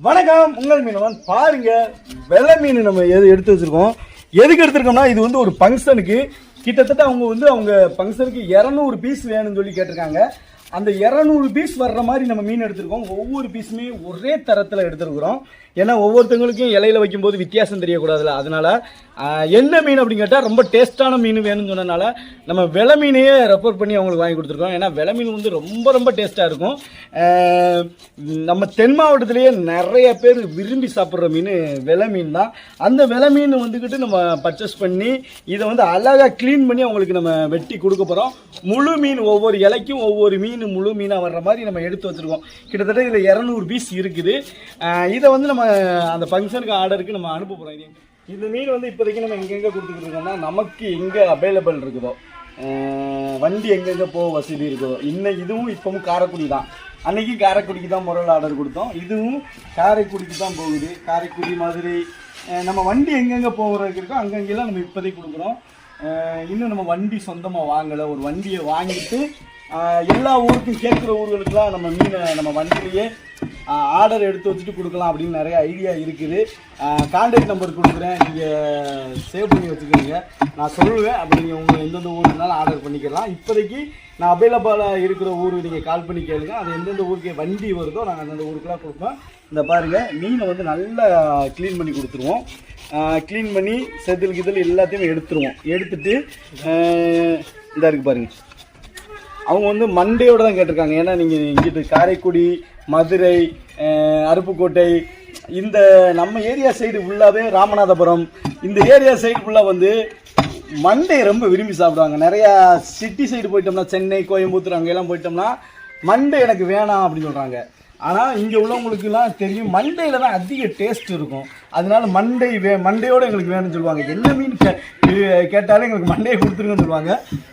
வணக்கம். உங்கள் மீனவன் பாருங்க. வெள்ளை மீன் நம்ம எது எடுத்து வச்சிருக்கோம்? எதுக்கு எடுத்திருக்கோம்னா இது வந்து ஒரு ஃபங்க்ஷனுக்கு கிட்டத்தட்ட அவங்க வந்து அவங்க ஃபங்க்ஷனுக்கு இரநூறு பீஸ் வேணும்னு சொல்லி கேட்டிருக்காங்க. அந்த இரநூறு பீஸ் வர்ற மாதிரி நம்ம மீன் எடுத்திருக்கோம். ஒவ்வொரு பீஸுமே ஒரே தரத்தில் எடுத்துருக்குறோம். ஏன்னா ஒவ்வொருத்தவங்களுக்கும் இலையில வைக்கும்போது வித்தியாசம் தெரியக்கூடாதுல்ல. அதனால என்ன மீன் அப்படின்னு கேட்டால் ரொம்ப டேஸ்டான மீன் வேணும்னு சொன்னனால நம்ம விலை மீனையே ரெஃபர் பண்ணி அவங்களுக்கு வாங்கி கொடுத்துருக்கோம். ஏன்னா விலை மீன் வந்து ரொம்ப ரொம்ப டேஸ்ட்டாக இருக்கும். நம்ம தென் மாவட்டத்திலேயே நிறைய பேர் விரும்பி சாப்பிட்ற மீன் விலை மீன் தான். அந்த விலை மீன் வந்துக்கிட்டு நம்ம பர்ச்சேஸ் பண்ணி இதை வந்து அழகாக க்ளீன் பண்ணி அவங்களுக்கு நம்ம வெட்டி கொடுக்க போகிறோம் முழு மீன் ஒவ்வொரு இலைக்கும் ஒவ்வொரு மீன் முழு மீனாக வர்ற மாதிரி நம்ம எடுத்து வச்சுருக்கோம். கிட்டத்தட்ட இதில் இரநூறு பீஸ் இருக்குது. இதை வந்து நம்ம அந்த ஃபங்க்ஷனுக்கு ஆர்டருக்கு நம்ம அனுப்ப போகிறோம் இது இந்த மீன் வந்து இப்போதைக்கு நம்ம எங்கெங்கே கொடுத்துக்கிட்டு இருக்கோம்னா நமக்கு எங்கே அவைலபிள் இருக்குதோ வண்டி எங்கெங்கே போக வசதி இருக்குதோ இன்னும் இதுவும் இப்பவும் காரைக்குடி தான். அன்னைக்கு காரைக்குடிக்கு தான் முறையில் ஆர்டர் கொடுத்தோம். இதுவும் காரைக்குடிக்கு தான் போகுது. காரைக்குடி மாதிரி நம்ம வண்டி எங்கெங்கே போகிறதுக்கு இருக்கோ அங்கங்கெல்லாம் நம்ம இப்போதைக்கு கொடுக்குறோம். இன்னும் நம்ம வண்டி சொந்தமாக வாங்கலை. ஒரு வண்டியை வாங்கிட்டு எல்லா ஊருக்கும் கேட்குற ஊர்களுக்கெல்லாம் நம்ம மீனை நம்ம வண்டியிலேயே ஆர்டர் எடுத்து வச்சுட்டு கொடுக்கலாம் அப்படின்னு நிறைய ஐடியா இருக்குது. கான்டாக்ட் நம்பர் கொடுக்குறேன். நீங்கள் சேவ் பண்ணி வச்சுக்கோங்க. நான் சொல்லுவேன். அப்படி நீங்கள் உங்கள் எந்தெந்த ஊருனாலும் ஆர்டர் பண்ணிக்கலாம். இப்போதைக்கு நான் அவைலபிளாக இருக்கிற ஊருக்கு நீங்கள் கால் பண்ணி கேளுங்க. அது எந்தெந்த ஊருக்கு வண்டி வருதோ நாங்கள் அந்தந்த ஊருக்குலாம் கொடுப்போம். இந்த பாருங்கள் மீனை வந்து நல்லா க்ளீன் பண்ணி கொடுத்துருவோம். க்ளீன் பண்ணி செதில் கிதில் எல்லாத்தையும் எடுத்துருவோம். எடுத்துட்டு இதாக இருக்குது பாருங்கள் அவங்க வந்து மண்டேயோட தான் கேட்டிருக்காங்க. ஏன்னா நீங்கள் இங்கிட்டு காரைக்குடி மதுரை அருப்புக்கோட்டை இந்த நம்ம ஏரியா சைடு ஃபுல்லாகவே ராமநாதபுரம். இந்த ஏரியா சைடு ஃபுல்லாக வந்து மண்டே ரொம்ப விரும்பி சாப்பிடுவாங்க. நிறையா சிட்டி சைடு போயிட்டோம்னா சென்னை கோயம்புத்தூர் அங்கெல்லாம் போயிட்டோம்னா மண்டை எனக்கு வேணாம் அப்படின்னு சொல்கிறாங்க ஆனால் இங்கே உள்ளவங்களுக்குலாம் தெரியும் மண்டையில் தான் அதிக டேஸ்ட் இருக்கும். அதனால மண்டை வே மண்டையோடு எங்களுக்கு வேணும்னு சொல்லுவாங்க. என்ன மீன் கே கேட்டாலும் எங்களுக்கு மண்டையை கொடுத்துருங்கன்னு சொல்லுவாங்க.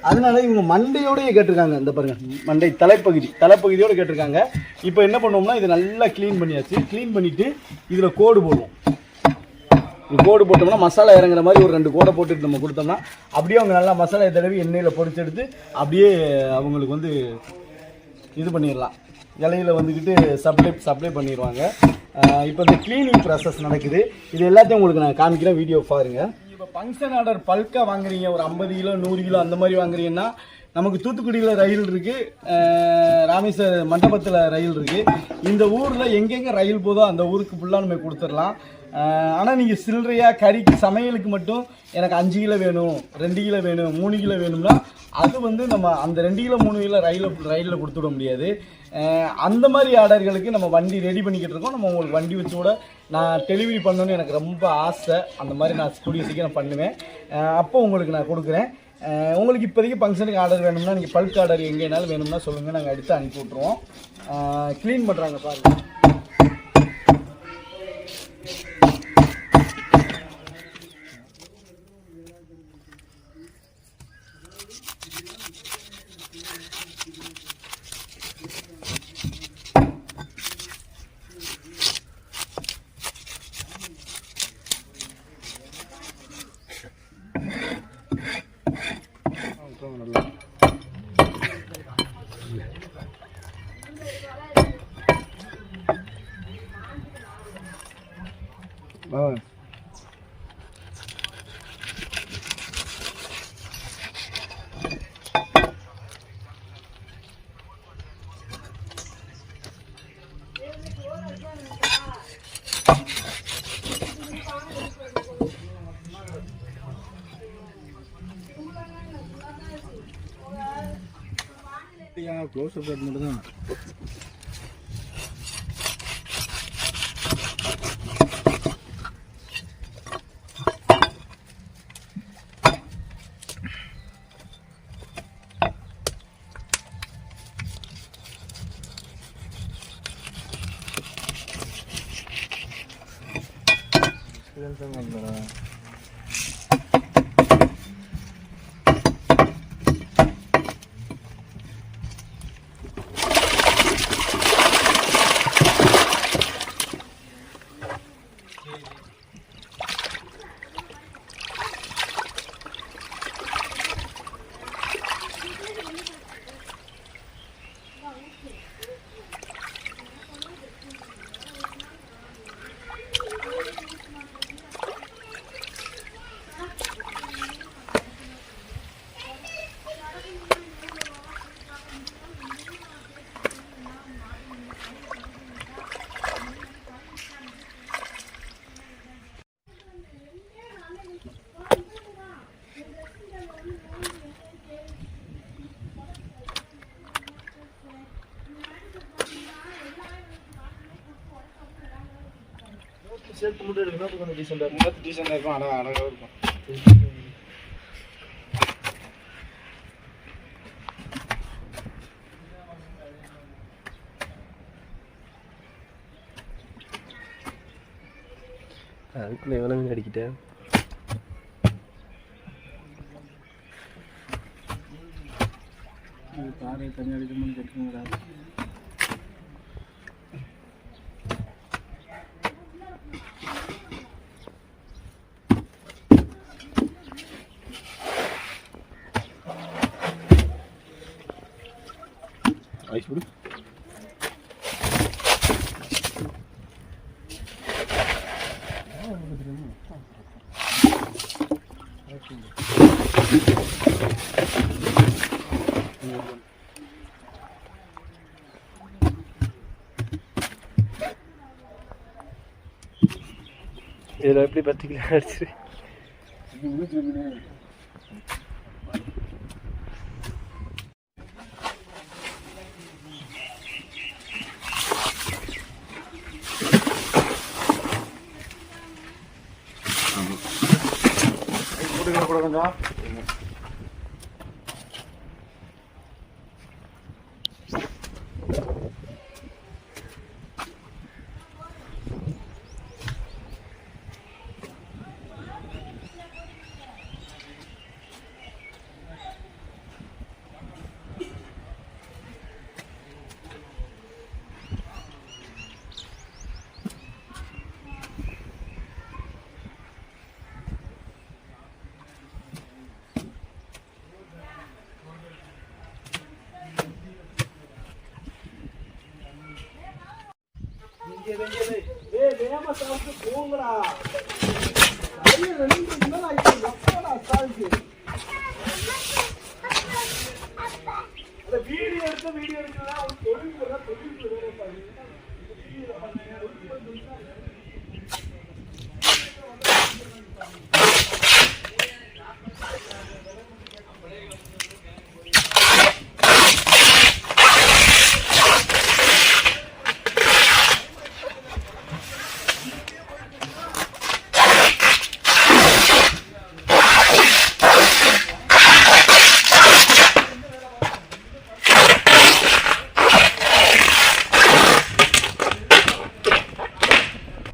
அதனால இவங்க மண்டையோடையே கேட்டிருக்காங்க. இந்த பாருங்கள் மண்டை தலைப்பகுதி தலைப்பகுதியோடு கேட்டிருக்காங்க. இப்போ என்ன பண்ணுவோம்னா இதை நல்லா க்ளீன் பண்ணியாச்சு. க்ளீன் பண்ணிவிட்டு இதில் கோடு போடுவோம். கோடு போட்டோம்னா மசாலா இறங்குற மாதிரி ஒரு ரெண்டு கோடை போட்டுட்டு நம்ம கொடுத்தோம்னா அப்படியே அவங்க நல்லா மசாலா தடவி எண்ணெயில் பொறிச்செடுத்து அப்படியே அவங்களுக்கு வந்து இது பண்ணிடலாம். இலையில வந்துக்கிட்டு சப்ளை சப்ளை பண்ணிடுவாங்க இப்போ இந்த க்ளீனிங் ப்ராசஸ் நடக்குது. இது எல்லாத்தையும் உங்களுக்கு நான் காமிக்கிறேன். வீடியோ பாருங்கள் இப்போ ஃபங்க்ஷன் ஆர்டர் பல்காக வாங்குறீங்க. ஒரு ஐம்பது கிலோ நூறு கிலோ அந்த மாதிரி வாங்குறீங்கன்னா நமக்கு தூத்துக்குடியில் ரயில் இருக்குது ராமேஸ்வர மண்டபத்தில் ரயில் இருக்குது இந்த ஊரில் எங்கெங்கே ரயில் போதோ அந்த ஊருக்கு ஃபுல்லாக நம்ம கொடுத்துடலாம். ஆனால் நீங்கள் சில்லறையாக கறிக்கு சமையலுக்கு மட்டும் எனக்கு அஞ்சு கிலோ வேணும் ரெண்டு கிலோ வேணும் மூணு கிலோ வேணும்னா அது வந்து நம்ம அந்த ரெண்டு கிலோ மூணு கிலோ ரயிலில் ரயிலில் கொடுத்து விட முடியாது. அந்த மாதிரி ஆர்டர்களுக்கு நம்ம வண்டி ரெடி பண்ணிக்கிட்டு இருக்கோம். நம்ம உங்களுக்கு வண்டி வச்சு கூட நான் டெலிவரி பண்ணணும்னு எனக்கு ரொம்ப ஆசை. அந்த மாதிரி நான் கூடிய சீக்கிரம் பண்ணுவேன். அப்போ உங்களுக்கு நான் கொடுக்குறேன். உங்களுக்கு இப்போதைக்கு ஃபங்க்ஷனுக்கு ஆர்டர் வேணும்னா நீங்கள் பல்க் ஆர்டர் எங்கேனாலும் வேணும்னா சொல்லுங்கள் நாங்கள் எடுத்து அனுப்பி விட்ருவோம் க்ளீன் பண்ணுறாங்க பாருங்கள் Vamos. அப்படியா க்ளோஸ் அப் ஷாட் மட்டும் தான் இல்லைன்னு சொன்னாங்க சேர்த்து மட்டும் எடுக்கணும் கொஞ்சம் டீசெண்டாக இன்னும் டீசெண்டாக இருக்கும் அழகா அழகாக இருக்கும். அதுக்குள்ள எவ்வளோ மீன் அடிக்கிட்டேன் பாறை தண்ணி அடிக்கணும்னு கேட்டுக்கோங்களா இதில் எப்படி பத்து கிலோ அடிச்சு போட்டுக்கிற கூட கொஞ்சம். ரெண்டு மணி நேரம் ஆயிடுச்சு எப்படா சாப்பிட்டு அந்த வீடியோ எடுத்த வீடியோ எடுக்கிறதா ஒரு தொழில் வேற தொழில் வேற பாரு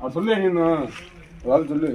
அவர் சொல்லு நீ அதாவது சொல்லு